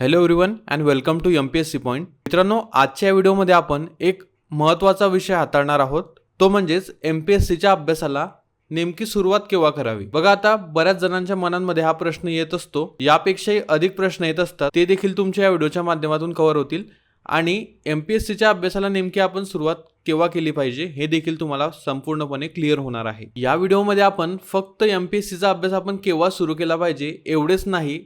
Hello everyone and welcome to M P S C point मित्रांनो आजच्या व्हिडिओमध्ये आपण एक महत्त्वाचा विषय हाताळणार आहोत. तो म्हणजेच एम पी एस सीच्या अभ्यासाला नेमकी सुरुवात केव्हा करावी? बघा आता बऱ्याच जणांच्या मनांमध्ये हा प्रश्न येत असतो. यापेक्षाही अधिक प्रश्न येत असतात. ते देखील तुमच्या या व्हिडिओच्या माध्यमातून कव्हर होतील. आणि एम पी एस सीच्या अभ्यासाला नेमकी आपण सुरुवात केव्हा केली पाहिजे हे देखील तुम्हाला संपूर्णपणे क्लिअर होणार आहे. या व्हिडिओमध्ये आपण फक्त एम पी एस सीचा अभ्यास आपण केव्हा सुरू केला पाहिजे एवढेच नाही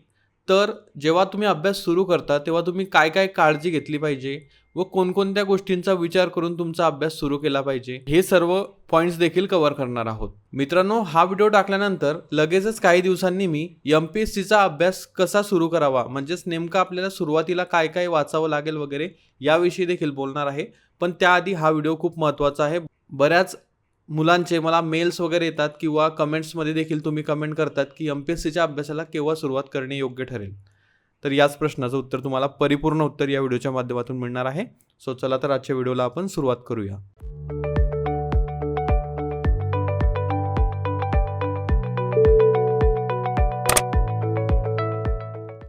तर जेव्हा तुम्ही अभ्यास सुरू करता तेव्हा तुम्ही काय काय काळजी घेतली पाहिजे व कोणकोणत्या गोष्टींचा विचार करून तुमचा अभ्यास सुरू केला पाहिजे हे सर्व पॉईंट्स देखील कव्हर करणार आहोत. मित्रांनो हा व्हिडिओ टाकल्यानंतर लगेचच काही दिवसांनी मी एम पी एस सीचा अभ्यास कसा सुरू करावा म्हणजेच नेमका आपल्याला सुरुवातीला काय काय वाचावं लागेल वगैरे याविषयी देखील बोलणार आहे. पण त्याआधी हा व्हिडिओ खूप महत्त्वाचा आहे. बऱ्याच मुलांचे मला मेल्स वगैरे येतात किंवा कमेंट्समध्ये देखील तुम्ही कमेंट करतात की एम पी एस सीच्या अभ्यासाला केव्हा सुरुवात करणे योग्य ठरेल? तर याच प्रश्नाचं उत्तर तुम्हाला परिपूर्ण उत्तर या व्हिडिओच्या माध्यमातून मिळणार आहे. सो चला तर आजच्या व्हिडिओला आपण सुरुवात करूया.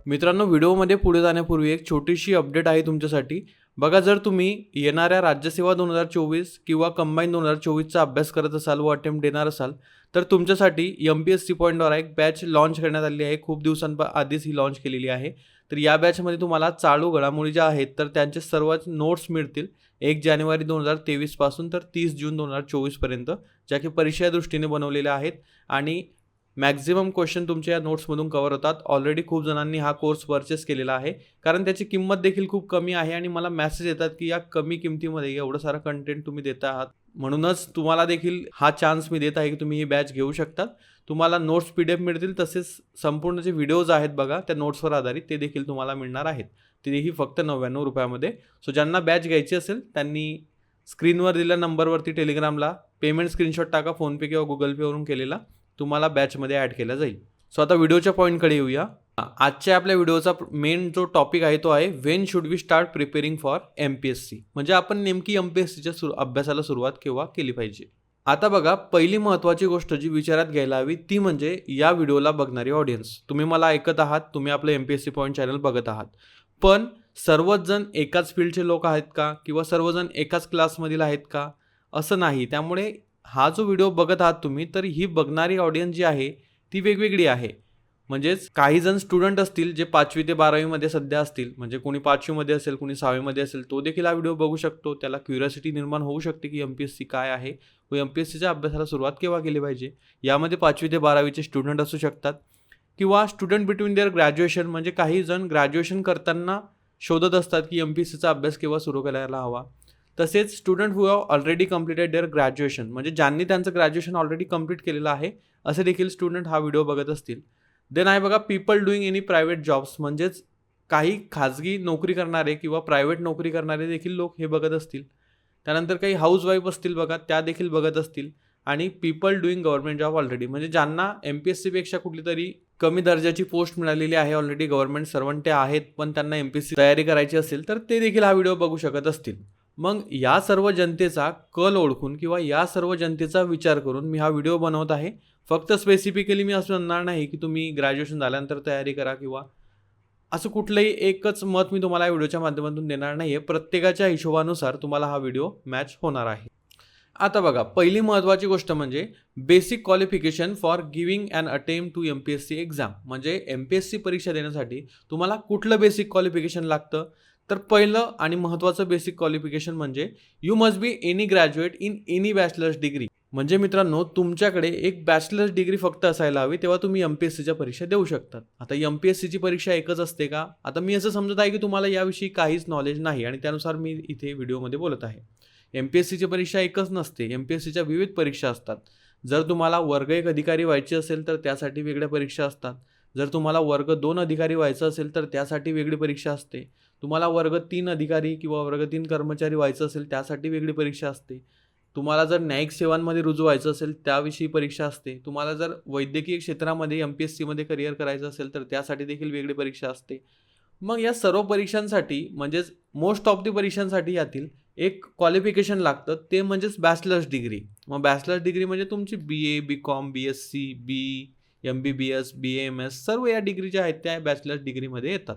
मित्रांनो व्हिडिओमध्ये पुढे जाण्यापूर्वी एक छोटीशी अपडेट आहे तुमच्यासाठी. बघा जर तुम्ही येणाऱ्या राज्यसेवा दोन हजार चोवीस किंवा कंबाईन दोन हजार चोवीसचा अभ्यास करत असाल व अटेम्प्ट देणार असाल तर तुमच्यासाठी एम पी एस सी पॉईंटवर एक बॅच लॉन्च करण्यात आली आहे. खूप दिवसांप आधीच ही लॉन्च केलेली आहे. तर या बॅचमध्ये तुम्हाला चालू घडामोडी ज्या आहेत तर त्यांचे सर्वच नोट्स मिळतील एक जानेवारी दोन हजार तेवीसपासून तर तीस जून दोन हजार चोवीसपर्यंत ज्या की परीक्षा दृष्टीने बनवलेल्या आहेत. आणि मॅक्झिमम क्वेश्चन तुमच्या या नोट्समधून कवर होतात. ऑलरेडी खूप जणांनी हा कोर्स परचेस केलेला आहे. कारण त्याची किंमत देखील खूप कमी आहे आणि मला मेसेज येतात की या कमी किमतीमध्ये एवढं सारं कंटेंट तुम्ही देत आहात. म्हणूनच तुम्हाला देखील हा चान्स मी देत आहे की तुम्ही ही बॅच घेऊ शकतात तुम्हाला नोट्स पी डी एफ मिळतील तसेच संपूर्ण जे व्हिडिओज आहेत बघा त्या नोट्सवर आधारित ते देखील तुम्हाला मिळणार आहेत. तेही फक्त नव्याण्णव रुपयामध्ये. सो ज्यांना बॅच घ्यायची असेल त्यांनी स्क्रीनवर दिलेल्या नंबरवरती टेलिग्रामला पेमेंट स्क्रीनशॉट टाका फोनपे किंवा गुगल पेवरून केलेला. तुम्हाला बॅचमध्ये ॲड केला जाईल. सो आता व्हिडिओच्या पॉईंटकडे येऊया. आजच्या आपल्या व्हिडिओचा मेन जो टॉपिक आहे तो आहे when should we start preparing for M P S C म्हणजे आपण नेमकी एम पी एस सीच्या सुरू अभ्यासाला सुरुवात केव्हा केली पाहिजे? आता बघा पहिली महत्त्वाची गोष्ट जी विचारात घ्यायला हवी ती म्हणजे या व्हिडिओला बघणारी ऑडियन्स तुम्ही मला ऐकत आहात तुम्ही आपलं M P S C point channel बघत आहात. पण सर्वच जण एकाच फील्डचे लोक आहेत का? किंवा सर्वजण एकाच क्लासमधील आहेत का? असं नाही. त्यामुळे हा जो व्हिडिओ बघत आहात तुम्ही तर ही बघणारी ऑडियन्स जी आहे ती वेगवेगळी आहे. म्हणजेच काही जण स्टुडंट असतील जे पाचवी ते बारावीमध्ये सध्या असतील म्हणजे कोणी पाचवीमध्ये असेल कोणी सहावीमध्ये असेल तो देखील हा व्हिडिओ बघू शकतो. त्याला क्युरियोसिटी निर्माण होऊ शकते की एम पी एस सी काय आहे. व एम पी एस सीच्या अभ्यासाला सुरुवात केव्हा केली पाहिजे? यामध्ये पाचवी ते बारावीचे स्टुडंट असू शकतात. किंवा स्टुडंट बिटवीन देअर ग्रॅज्युएशन म्हणजे काही जण ग्रॅज्युएशन करताना शोधत असतात की एम पी एस सीचा अभ्यास केव्हा सुरू करायला हवा. तसेच student who have already completed their graduation म्हणजे ज्यांनी त्यांचं ग्रॅज्युएशन ऑलरेडी कंप्लीट केलेलं आहे असे देखील स्टुडंट हा व्हिडिओ बघत असतील. देन आहे बघा people doing any private jobs म्हणजेच काही खाजगी नोकरी करणारे किंवा प्रायव्हेट नोकरी करणारे देखील लोक हे बघत असतील. त्यानंतर काही हाऊस वाईफ असतील बघा त्या देखील बघत असतील. आणि people doing government job already म्हणजे ज्यांना एम पी एस सीपेक्षा कुठली तरी कमी दर्जाची पोस्ट मिळालेली आहे ऑलरेडी गव्हर्नमेंट सर्वंट ते आहेत पण त्यांना एम पी एस सी तयारी करायची असेल तर ते देखील हा व्हिडिओ बघू शकत असतील. मग या सर्व जनतेचा कल ओळखून किंवा या सर्व जनतेचा विचार करून मी हा व्हिडिओ बनवत आहे. फक्त स्पेसिफिकली मी असं म्हणणार नाही की तुम्ही ग्रॅज्युएशन झाल्यानंतर तयारी करा किंवा असं कुठलंही एकच मत मी तुम्हाला या व्हिडिओच्या माध्यमातून देणार नाही आहे प्रत्येकाच्या हिशोबानुसार तुम्हाला हा व्हिडिओ मॅच होणार आहे. आता बघा पहिली महत्त्वाची गोष्ट म्हणजे basic qualification for giving and attempt to M P S C exam म्हणजे एम पी एस सी परीक्षा देण्यासाठी तुम्हाला कुठलं बेसिक क्वालिफिकेशन लागतं? तर पहिलं आणि महत्त्वाचं बेसिक क्वालिफिकेशन म्हणजे you must be any graduate in any bachelor's degree म्हणजे मित्रांनो तुमच्याकडे एक बॅचलर्स डिग्री फक्त असायला हवी तेव्हा तुम्ही एम पी एस सीच्या परीक्षा देऊ शकतात. आता एम पी एस सीची परीक्षा एकच असते का? आता मी असं समजत आहे की तुम्हाला याविषयी काहीच नॉलेज नाही आणि त्यानुसार मी इथे व्हिडिओमध्ये बोलत आहे. एम पी एस सीची परीक्षा एकच नसते एम पी एस सीच्या विविध परीक्षा असतात. जर तुम्हाला वर्ग एक अधिकारी व्हायचे असेल तर त्यासाठी वेगळ्या परीक्षा असतात. जर तुम्हाला वर्ग दोन अधिकारी व्हायचं असेल तर त्यासाठी वेगळी परीक्षा असते. तुम्हाला वर्ग तीन अधिकारी किंवा वर्ग तीन कर्मचारी व्हायचं असेल त्यासाठी वेगळी परीक्षा असते. तुम्हाला जर न्यायिक सेवांमध्ये रुजू व्हायचं असेल त्याविषयी परीक्षा असते. तुम्हाला जर वैद्यकीय क्षेत्रामध्ये एम पी एस सीमध्ये करिअर करायचं असेल तर त्यासाठी देखील वेगळी परीक्षा असते. मग या सर्व परीक्षांसाठी म्हणजेच मोस्ट ऑफ दी परीक्षांसाठी यातील एक क्वालिफिकेशन लागतं ते म्हणजेच बॅचलर्स डिग्री मग बॅचलर्स डिग्री म्हणजे तुमची B A B Com B S C B M B B S B M S सर्व या डिग्री ज्या आहेत त्या बॅचलर्स डिग्रीमध्ये येतात.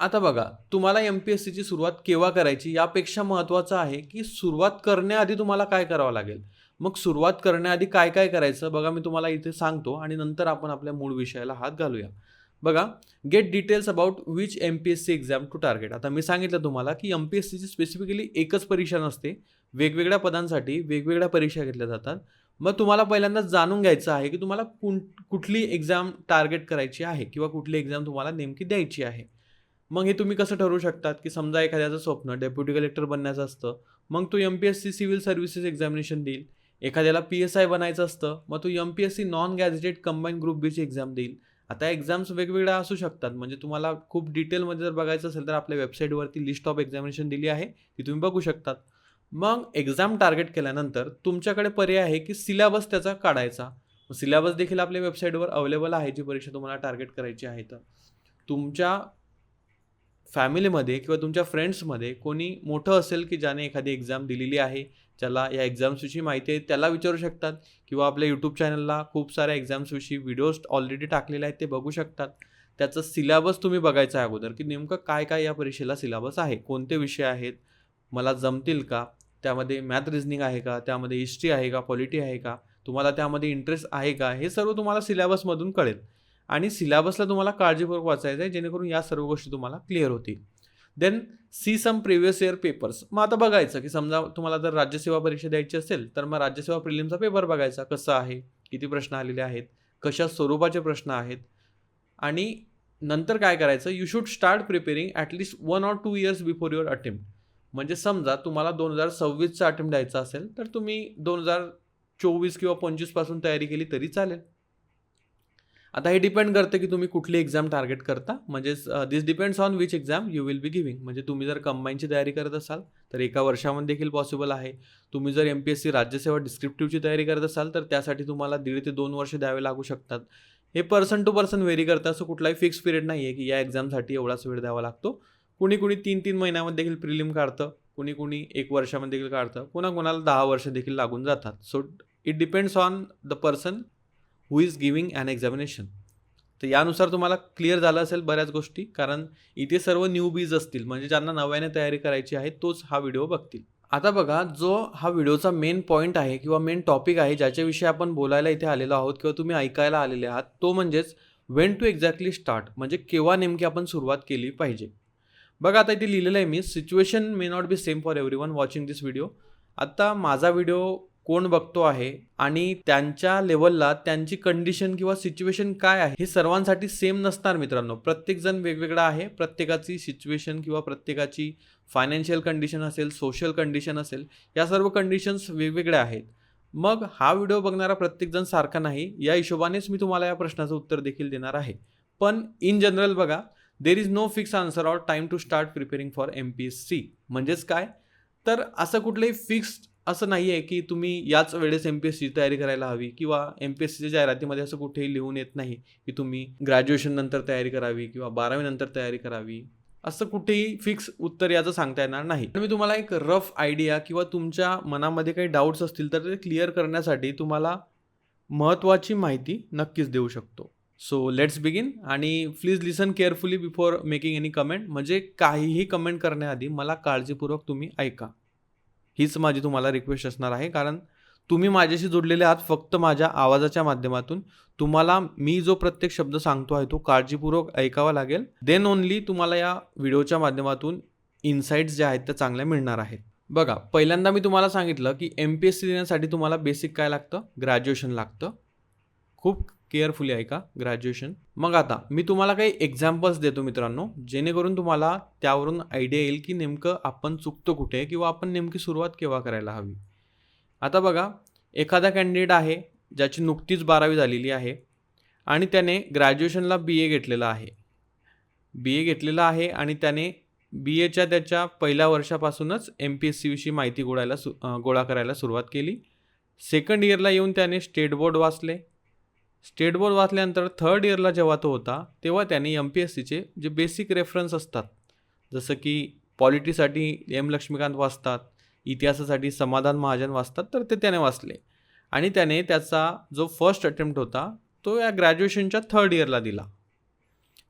आता बघा तुम्हाला एम पी एस सीची सुरुवात केव्हा करायची यापेक्षा महत्त्वाचं आहे की सुरुवात करण्याआधी तुम्हाला काय करावं लागेल? मग सुरुवात करण्याआधी काय काय करायचं? बघा मी तुम्हाला इथे सांगतो आणि नंतर आपण आपल्या मूळ विषयाला हात घालूया. बघा get details about which M P S C exam to target आता मी सांगितलं तुम्हाला की एम पी एस सीची स्पेसिफिकली एकच परीक्षा नसते. वेगवेगळ्या पदांसाठी वेगवेगळ्या परीक्षा घेतल्या जातात. मग तुम्हाला पहिल्यांदा जाणून घ्यायचं आहे की तुम्हाला कुण कुठली एक्झाम टार्गेट करायची आहे किंवा कुठली एक्झाम तुम्हाला नेमकी द्यायची आहे. मग हे तुम्ही कसं ठरवू शकतात की समजा एखाद्याचं स्वप्न डेप्युटी कलेक्टर बनण्याचं असतं मग तो M P S C civil services examination देईल. एखाद्याला पी एस आय बनायचं असतं मग तो M P S C non gazetted combined group बीची एक्झाम देईल. आता एक्झाम्स वेगवेगळ्या असू शकतात म्हणजे तुम्हाला खूप डिटेलमध्ये जर बघायचं असेल तर आपल्या वेबसाईटवरती लिस्ट ऑफ एक्झामिनेशन दिली आहे ती तुम्ही बघू शकतात. मग एक्झाम टार्गेट केल्यानंतर तुमच्याकडे पर्याय आहे की सिलेबस त्याचा काढायचा. सिलेबस देखील आपल्या वेबसाईटवर अवेलेबल आहे जी परीक्षा तुम्हाला टार्गेट करायची आहे तर. तुमच्या फॅमिलीमध्ये किंवा तुमच्या फ्रेंड्समध्ये कोणी मोठं असेल की ज्याने एखादी एक्झाम दिलेली आहे ज्याला या एक्झाम्सविषयी माहिती आहे त्याला विचारू शकतात. किंवा आपल्या यूट्यूब चॅनलला खूप साऱ्या एक्झाम्सविषयी व्हिडिओज ऑलरेडी टाकलेले आहेत ते बघू शकतात. त्याचं सिलेबस तुम्ही बघायचा आहे अगोदर की नेमकं काय काय या परीक्षेला सिलेबस आहे कोणते विषय आहेत मला जमतील का? त्यामध्ये मॅथ रिझनिंग आहे का? त्यामध्ये हिस्ट्री आहे का? पॉलिटी आहे का? तुम्हाला त्यामध्ये इंटरेस्ट आहे का? हे सर्व तुम्हाला सिलेबसमधून कळेल. आणि सिलेबसला तुम्हाला काळजीपूर्वक वाचायचं आहे जेणेकरून या सर्व गोष्टी तुम्हाला क्लिअर होतील. Then see some previous year papers मग आता बघायचं की समजा तुम्हाला जर राज्यसेवा परीक्षा द्यायची असेल तर मग राज्यसेवा प्रिलिमचा पेपर बघायचा. कसं आहे? किती प्रश्न आलेले आहेत? कशा स्वरूपाचे प्रश्न आहेत? आणि नंतर काय करायचं? You should start preparing at least one or two years before your attempt म्हणजे समजा तुम्हाला दोन हजार सव्वीसचा अटेम्प्ट द्यायचा असेल तर तुम्ही दोन हजार चोवीस किंवा पंचवीसपासून तयारी केली तरी चालेल. आता हे डिपेंड करतं की तुम्ही कुठली एक्झाम टार्गेट करता. म्हणजेच this depends on which exam you will be giving म्हणजे तुम्ही जर कंबाईनची तयारी करत असाल तर एका वर्षामध्ये देखील पॉसिबल आहे. तुम्ही जर एम पी एस सी राज्यसेवा डिस्क्रिप्टिव्हची तयारी करत असाल तर त्यासाठी तुम्हाला दीड ते दोन वर्ष द्यावे लागू शकतात. हे पर्सन टू पर्सन व्हेरी करतं असं कुठलाही फिक्स पिरियड नाही आहे की या एक्झामसाठी एवढाच वेळ द्यावा लागतो. कुणी कुणी तीन तीन महिन्यामध्ये देखील प्रिलिम काढतं कुणी कुणी एक वर्षामध्ये देखील काढतं कुणा कुणाला दहा वर्ष देखील लागून जातात. So it depends on the person who is giving an examination तर यानुसार तुम्हाला क्लिअर झालं असेल बऱ्याच गोष्टी कारण इथे सर्व न्यू बीज असतील म्हणजे ज्यांना नव्याने तयारी करायची आहे तोच हा व्हिडिओ बघतील. आता बघा जो हा व्हिडिओचा मेन पॉईंट आहे किंवा मेन टॉपिक आहे ज्याच्याविषयी आपण बोलायला इथे आलेलो आहोत किंवा तुम्ही ऐकायला आलेले आहात तो म्हणजेच वेन टू एक्झॅक्टली स्टार्ट म्हणजे केव्हा नेमकी आपण सुरुवात केली पाहिजे. बघा आता इथे लिहिलेलं आहे मी situation may not be same for everyone watching this video आता माझा व्हिडिओ कोण बघतो आहे आणि त्यांच्या लेवलला त्यांची कंडिशन किंवा सिच्युएशन काय आहे हे सर्वांसाठी सेम नसणार मित्रांनो. प्रत्येकजण वेगवेगळा आहे प्रत्येकाची सिच्युएशन किंवा प्रत्येकाची फायनान्शियल कंडिशन असेल सोशल कंडिशन असेल या सर्व कंडिशन्स वेगवेगळ्या आहेत. मग हा व्हिडिओ बघणारा प्रत्येकजण सारखा नाही या हिशोबानेच मी तुम्हाला या प्रश्नाचं उत्तर देखील देणार आहे. पण इन जनरल बघा there is no fix answer or time to start preparing for M P S C म्हणजेच काय? तर असं कुठलंही फिक्स्ड असं नाही आहे की तुम्ही याच वेळेस एम पी एस सी तयारी करायला हवी किंवा एम पी एस सीच्या जाहिरातीमध्ये असं कुठेही लिहून येत नाही की तुम्ही ग्रॅज्युएशन नंतर तयारी करावी किंवा बारावीनंतर तयारी करावी. असं कुठेही फिक्स उत्तर याचं सांगता येणार नाही. मी तुम्हाला एक रफ आयडिया किंवा तुमच्या मनामध्ये काही डाऊट्स असतील तर ते क्लिअर करण्यासाठी तुम्हाला महत्त्वाची माहिती नक्कीच देऊ शकतो. सो लेट्स बिगिन आणि please listen carefully before making any comment म्हणजे काहीही कमेंट करण्याआधी मला काळजीपूर्वक तुम्ही ऐका. हीच माझी तुम्हाला रिक्वेस्ट असणार आहे. कारण तुम्ही माझ्याशी जोडलेले आहात फक्त माझ्या आवाजाच्या माध्यमातून. तुम्हाला मी जो प्रत्येक शब्द सांगतो आहे तो काळजीपूर्वक ऐकावा लागेल. देन ओनली तुम्हाला या व्हिडिओच्या माध्यमातून इन्साईट्स ज्या आहेत त्या चांगल्या मिळणार आहेत. बघा पहिल्यांदा मी तुम्हाला सांगितलं की एम पी एस सी देण्यासाठी तुम्हाला बेसिक काय लागतं? ग्रॅज्युएशन लागतं. खूप केअरफुली ऐका ग्रॅज्युएशन मग आता मी तुम्हाला काही एक्झाम्पल्स देतो मित्रांनो जेणेकरून तुम्हाला त्यावरून आयडिया येईल की नेमकं आपण चुकतो कुठे किंवा आपण नेमकी सुरुवात केव्हा करायला हवी. आता बघा एखादा कॅन्डिडेट आहे ज्याची नुकतीच बारावी झालेली आहे आणि त्याने ग्रॅज्युएशनला बी ए घेतलेलं आहे. बी ए घेतलेलं आहे आणि त्याने बी एच्या त्याच्या पहिल्या वर्षापासूनच एम पी एस सीविषयी माहिती गोळायला सु गोळा करायला सुरुवात केली. सेकंड इयरला येऊन त्याने स्टेट बोर्ड वाचले. स्टेट बोर्ड वाचल्यानंतर थर्ड इयरला जेव्हा तो होता तेव्हा त्याने एम पी एस सीचे जे बेसिक रेफरन्स असतात जसं की पॉलिटीसाठी एम लक्ष्मीकांत वाचतात इतिहासासाठी समाधान महाजन वाचतात तर ते त्याने वाचले. आणि त्याने त्याचा जो फर्स्ट अटेम्प्ट होता तो या ग्रॅज्युएशनच्या थर्ड इयरला दिला.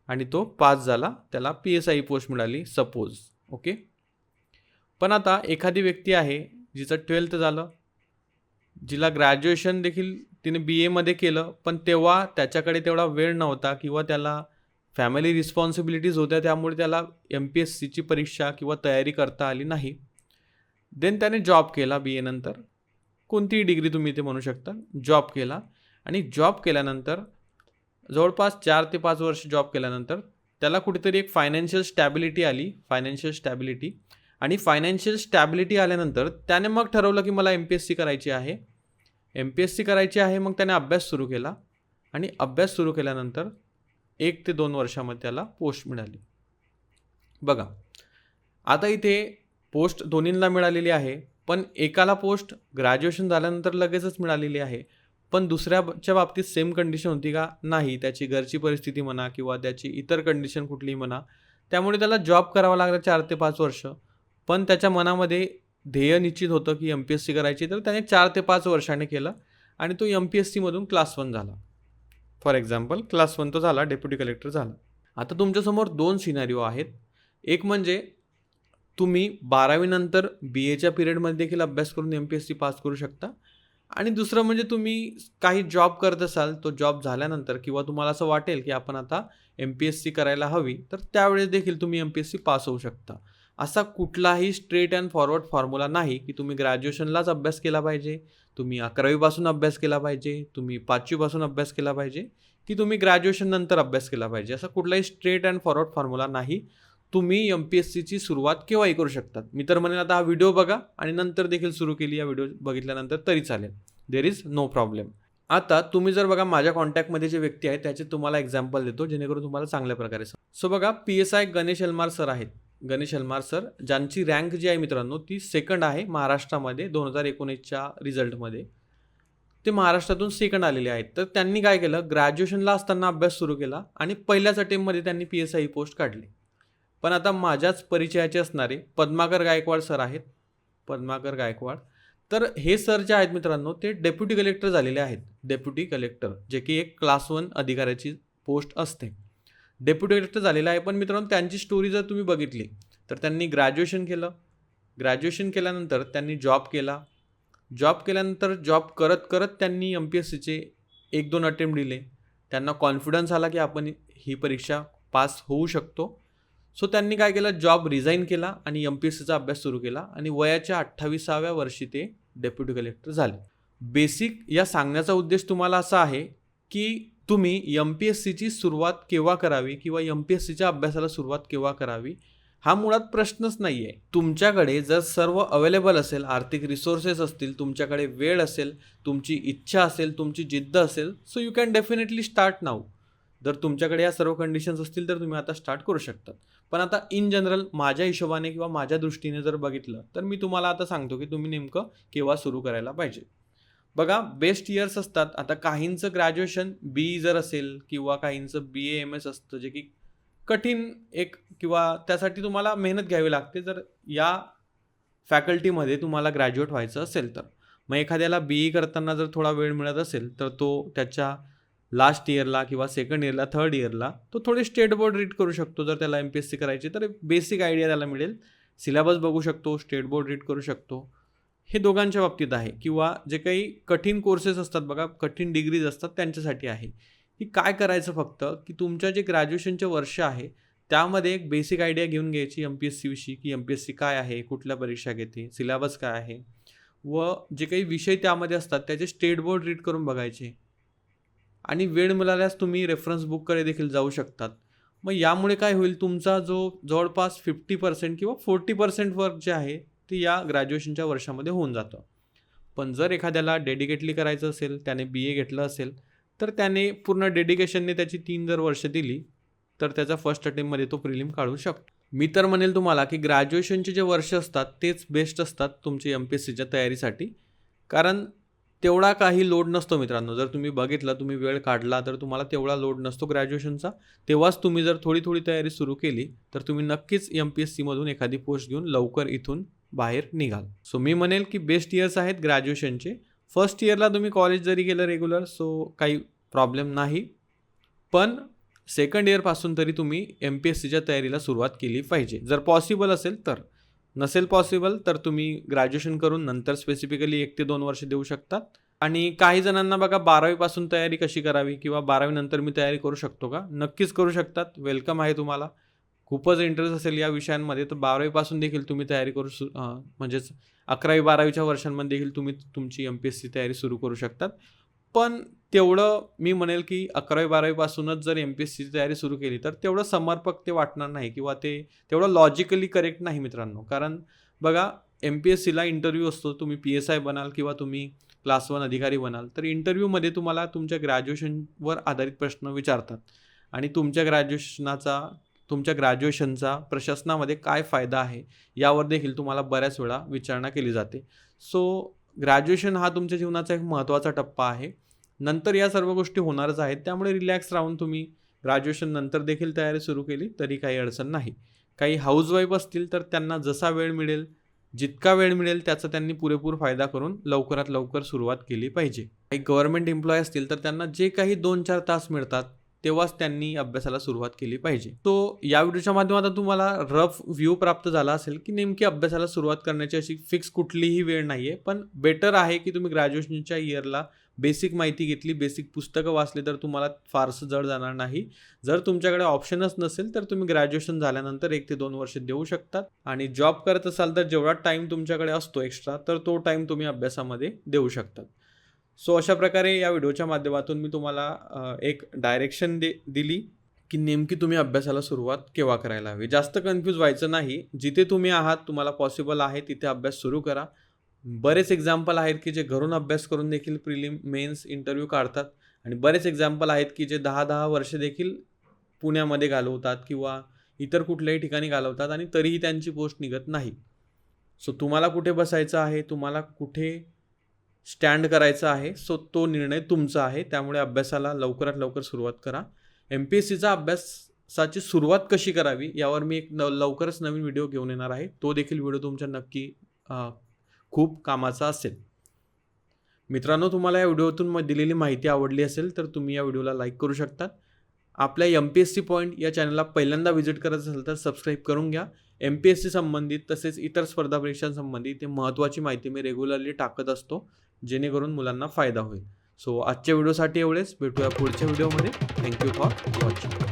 आणि तो पास झाला त्याला पी एस आय पोस्ट मिळाली सपोज ओके पण आता एखादी व्यक्ती आहे जिचं ट्वेल्थ झालं जिला ग्रॅज्युएशन देखील तिने बी एमध्ये केलं पण तेव्हा त्याच्याकडे तेवढा वेळ नव्हता किंवा त्याला फॅमिली रिस्पॉन्सिबिलिटीज होत्या त्यामुळे त्याला एम पी एस सीची परीक्षा किंवा तयारी करता आली नाही. देन त्याने जॉब केला बी एनंतर कोणतीही डिग्री तुम्ही इथे म्हणू शकता जॉब केला. आणि जॉब केल्यानंतर जवळपास चार ते पाच वर्ष जॉब केल्यानंतर त्याला कुठेतरी एक फायनान्शियल स्टॅबिलिटी आली फायनान्शियल स्टॅबिलिटी आणि फायनान्शियल स्टॅबिलिटी आल्यानंतर त्याने मग ठरवलं की मला एम पी एस सी करायची आहे. एम पी एस सी करायची आहे मग त्याने अभ्यास सुरू केला. आणि अभ्यास सुरू केल्यानंतर एक ते दोन वर्षामध्ये त्याला पोस्ट मिळाली. बघा आता इथे पोस्ट दोन्हींना मिळालेली आहे पण एकाला पोस्ट ग्रॅज्युएशन झाल्यानंतर लगेचच मिळालेली आहे. पण दुसऱ्याच्या बाबतीत सेम कंडिशन होती का? नाही. त्याची घरची परिस्थिती म्हणा किंवा त्याची इतर कंडिशन कुठलीही म्हणा त्यामुळे त्याला जॉब करावा लागला चार ते पाच वर्ष. पण त्याच्या मनामध्ये ध्येय निश्चित होतं की एम पी एस सी करायची तर त्याने चार ते पाच वर्षाने केलं आणि तो एम पी एस सीमधून क्लास वन झाला. फॉर एक्झाम्पल क्लास वन तो झाला डेप्युटी कलेक्टर झाला. आता तुमच्यासमोर दोन सिनारिओ आहेत. एक म्हणजे तुम्ही बारावीनंतर बी एच्या पिरियडमध्ये देखील अभ्यास करून M P S C pass करू शकता. आणि दुसरं म्हणजे तुम्ही काही जॉब करत असाल तो जॉब झाल्यानंतर किंवा तुम्हाला असं वाटेल की आपण आता एम पी एस सी करायला हवी तर त्यावेळेस देखील तुम्ही M P S C pass होऊ शकता. असा कुठलाही स्ट्रेट अँड फॉरवर्ड फॉर्म्युला नाही की तुम्ही ग्रॅज्युएशनलाच अभ्यास केला पाहिजे तुम्ही अकरावीपासून अभ्यास केला पाहिजे तुम्ही पाचवीपासून अभ्यास केला पाहिजे की तुम्ही ग्रॅज्युएशन नंतर अभ्यास केला पाहिजे. असा कुठलाही स्ट्रेट अँड फॉरवर्ड फॉर्म्युला नाही. तुम्ही एम पी एस सीची सुरुवात केव्हाही करू शकतात. मी तर म्हणेन आता हा व्हिडिओ बघा आणि नंतर देखील सुरू केली या व्हिडिओ बघितल्यानंतर तरी चालेल. देर इज नो प्रॉब्लेम आता तुम्ही जर बघा माझ्या कॉन्टॅक्टमध्ये जे व्यक्ती आहेत त्याचे तुम्हाला एक्झाम्पल देतो जेणेकरून तुम्हाला चांगल्या प्रकारे सो बघा P S I Ganesh Elmar sir आहेत. गणेश हलमार सर ज्यांची रँक जी आहे मित्रांनो ती सेकंड आहे महाराष्ट्रामध्ये दोन हजार एकोणीसच्या रिझल्टमध्ये ते महाराष्ट्रातून सेकंड आलेले आहेत. तर त्यांनी काय केलं? ग्रॅज्युएशनला असताना अभ्यास सुरू केला आणि पहिल्याच अटेम्पमध्ये त्यांनी पी एस आय पोस्ट काढली. पण आता माझ्याच परिचयाचे असणारे पद्माकर गायकवाड सर आहेत. पद्माकर गायकवाड. तर हे सर जे आहेत मित्रांनो ते डेप्युटी कलेक्टर झालेले आहेत. डेप्युटी कलेक्टर जे की एक क्लास वन अधिकाऱ्याची पोस्ट असते. डेप्युटी कलेक्टर झालेला आहे. पण मित्रांनो त्यांची स्टोरी जर तुम्ही बघितली तर त्यांनी ग्रॅज्युएशन केलं. ग्रॅज्युएशन केल्यानंतर त्यांनी जॉब केला. जॉब केल्यानंतर जॉब करत करत त्यांनी एम पी एस सीचे एक दोन अटेम्प्ट दिले. त्यांना कॉन्फिडन्स आला की आपण ही परीक्षा पास होऊ शकतो. सो त्यांनी काय केलं? जॉब रिझाईन केला आणि एम पी एस सीचा अभ्यास सुरू केला आणि वयाच्या अठ्ठावीसाव्या वर्षी ते डेप्युटी कलेक्टर झाले. बेसिक या सांगण्याचा उद्देश तुम्हाला असा आहे की तुम्ही एम पी एस सीची सुरुवात केव्हा करावी किंवा एम पी एस सीच्या अभ्यासाला सुरुवात केव्हा करावी हा मुळात प्रश्नच नाही आहे तुमच्याकडे जर सर्व अवेलेबल असेल आर्थिक रिसोर्सेस असतील तुमच्याकडे वेळ असेल तुमची इच्छा असेल तुमची जिद्द असेल so you can definitely start now जर तुमच्याकडे या सर्व कंडिशन्स असतील तर तुम्ही आता स्टार्ट करू शकतात. पण आता इन जनरल माझ्या हिशोबाने किंवा माझ्या दृष्टीने जर बघितलं तर मी तुम्हाला आता सांगतो की तुम्ही नेमकं केव्हा सुरू करायला पाहिजे. बघा बेस्ट इयर्स असतात. आता काहींचं ग्रॅज्युएशन बी जर असेल किंवा काहींचं बी ए एम एस असतं जे की कठीण एक किंवा त्यासाठी तुम्हाला मेहनत घ्यावी लागते जर या फॅकल्टीमध्ये तुम्हाला ग्रॅज्युएट व्हायचं असेल तर. मग एखाद्याला बी ई करताना जर थोडा वेळ मिळत असेल तर तो त्याच्या लास्ट इयरला किंवा सेकंड इयरला थर्ड इयरला तो थोडे स्टेट बोर्ड रीड करू शकतो. जर त्याला एम पी एस सी करायची तर बेसिक आयडिया त्याला मिळेल. सिलेबस बघू शकतो स्टेट बोर्ड रीड करू शकतो. हे दोघांच्या बाबतीत आहे किंवा जे काही कठीण कोर्सेस असतात बघा कठीण डिग्रीज असतात त्यांच्यासाठी आहे. की काय करायचं फक्त की तुमच्या जे ग्रॅज्युएशनचे वर्ष आहे त्यामध्ये एक बेसिक आयडिया घेऊन घ्यायची एम पी एस सीविषयी की एम पी एस सी काय आहे कुठल्या परीक्षा घेते सिलेबस काय आहे. व जे काही विषय त्यामध्ये असतात त्याचे स्टेट बोर्ड रीड करून बघायचे. आणि वेळ मिळाल्यास तुम्ही रेफरन्स बुककडे देखील जाऊ शकतात. मग यामुळे काय होईल तुमचा जो जवळपास फिफ्टी पर्सेंट किंवा फोर्टी पर्सेंट वर्क जे आहे ते या ग्रॅज्युएशनच्या वर्षामध्ये होऊन जातं. पण जर एखाद्याला डेडिकेटली करायचं असेल त्याने बी ए घेतलं असेल तर त्याने पूर्ण डेडिकेशनने त्याची तीन जर वर्ष दिली तर त्याचा फर्स्ट अटेम्पमध्ये तो प्रिलिम काढू शकतो. मी तर म्हणेल तुम्हाला की ग्रॅज्युएशनचे जे वर्ष असतात तेच बेस्ट असतात तुमची एम पी एस सीच्या तयारीसाठी. कारण तेवढा काही लोड नसतो मित्रांनो. जर तुम्ही बघितलं तुम्ही वेळ काढला तर तुम्हाला तेवढा लोड नसतो ग्रॅज्युएशनचा तेव्हाच तुम्ही जर थोडी थोडी तयारी सुरू केली तर तुम्ही नक्कीच एम पी एस सीमधून एखादी पोस्ट घेऊन लवकर इथून बाहेर निघाल. सो मी म्हणेल की बेस्ट इयर्स आहेत ग्रॅज्युएशनचे फर्स्ट इयरला तुम्ही कॉलेज जरी केलं रेग्युलर सो काही प्रॉब्लेम नाही. पण सेकंड इयरपासून तरी तुम्ही एम पी एस सीच्या तयारीला सुरुवात केली पाहिजे. जर पॉसिबल असेल तर. नसेल पॉसिबल तर तुम्ही ग्रॅज्युएशन करून नंतर स्पेसिफिकली एक ते दोन वर्ष देऊ शकतात आणि काही जणांना बघा बारावीपासून तयारी कशी करावी किंवा बारावीनंतर मी तयारी करू शकतो का? नक्कीच करू शकतात. वेलकम आहे तुम्हाला. खूपच इंटरेस्ट असेल या विषयांमध्ये. तर बारावीपासून देखील तुम्ही तयारी करू सु म्हणजेच अकरावी बारावीच्या वर्षांमध्ये देखील तुम्ही तुमची एम पी एस सी तयारी सुरू करू शकतात. पण तेवढं मी म्हणेल की अकरावी बारावीपासूनच जर एम पी एस सीची तयारी सुरू केली तर तेवढं समर्पक ते वाटणार नाही किंवा ते तेवढं लॉजिकली करेक्ट नाही मित्रांनो. कारण बघा एम पी एस सीला इंटरव्ह्यू असतो तुम्ही पी एस आय बनाल किंवा तुम्ही क्लास वन अधिकारी बनाल तर इंटरव्ह्यूमध्ये तुम्हाला तुमच्या ग्रॅज्युएशनवर आधारित प्रश्न विचारतात. आणि तुमच्या ग्रॅज्युएशनाचा तुमच्या ग्रॅज्युएशनचा प्रशासनामध्ये काय फायदा आहे यावर देखील तुम्हाला बऱ्याच वेळा विचारणा केली जाते. सो ग्रॅज्युएशन हा तुमच्या जीवनाचा एक महत्त्वाचा टप्पा आहे. नंतर या सर्व गोष्टी होणारच आहेत. त्यामुळे रिलॅक्स राहून तुम्ही ग्रॅज्युएशन नंतर देखील तयारी सुरू केली तरी काही अडचण नाही. काही हाऊसवाईफ असतील तर त्यांना जसा वेळ मिळेल जितका वेळ मिळेल त्याचा त्यांनी पुरेपूर फायदा करून लवकरात लवकर सुरुवात केली पाहिजे. काही गव्हर्नमेंट एम्प्लॉय असतील तर त्यांना जे काही दोन चार तास मिळतात तेव्हाच त्यांनी अभ्यासाला सुरुवात केली पाहिजे. तो या व्हिडिओच्या माध्यमातून तुम्हाला रफ व्ह्यू प्राप्त झाला असेल की नेमकी अभ्यासाला सुरुवात करण्याची अशी फिक्स कुठलीही वेळ नाही आहे पण बेटर आहे की तुम्ही ग्रॅज्युएशनच्या इयरला बेसिक माहिती घेतली बेसिक पुस्तकं वाचली तर तुम्हाला फारसं जड जाणार नाही. जर तुमच्याकडे ऑप्शनच नसेल तर तुम्ही ग्रॅज्युएशन झाल्यानंतर एक ते दोन वर्ष देऊ शकतात आणि जॉब करत असाल तर जेवढा टाईम तुमच्याकडे असतो एक्स्ट्रा तर तो टाईम तुम्ही अभ्यासामध्ये देऊ शकतात. सो अशा प्रकारे या व्हिडिओच्या माध्यमातून मी तुम्हाला एक डायरेक्शन दे दिली की नेमकी तुम्ही अभ्यासाला सुरुवात केव्हा करायला हवी. जास्त कन्फ्यूज व्हायचं नाही. जिथे तुम्ही आहात तुम्हाला पॉसिबल आहे तिथे अभ्यास सुरू करा. बरेच एक्झाम्पल आहेत की जे घरून अभ्यास करून देखील प्रिलिम मेन्स इंटरव्ह्यू काढतात. आणि बरेच एक्झाम्पल आहेत की जे दहा दहा वर्ष देखील पुण्यामध्ये घालवतात किंवा इतर कुठल्याही ठिकाणी घालवतात आणि तरीही त्यांची पोस्ट निघत नाही. सो तुम्हाला कुठे बसायचं आहे? तुम्हाला कुठे स्टँड करायचा आहे. सो तो निर्णय तुमचा आहे. त्यामुळे अभ्यासाला लवकरात लवकर सुरुवात करा. एम पी एस सीचा अभ्यासाची सुरुवात कशी करावी यावर मी एक न लवकरच नवीन व्हिडिओ घेऊन येणार आहे. तो देखील व्हिडिओ तुमच्या नक्की खूप कामाचा असेल. मित्रांनो तुम्हाला या व्हिडिओतून मग दिलेली माहिती आवडली असेल तर तुम्ही या व्हिडिओला लाईक करू शकतात आपल्या M P S C point या चॅनलला पहिल्यांदा व्हिजिट करत असेल तर सबस्क्राईब करून घ्या. एम पी एस सी संबंधित तसेच इतर स्पर्धा परीक्षांसंबंधी ते महत्त्वाची माहिती मी रेग्युलरली टाकत असतो. जेणेकरून मुलांना फायदा होईल. सो आजच्या व्हिडिओसाठी एवढेच. भेटूया पुढच्या व्हिडिओमध्ये. Thank you for watching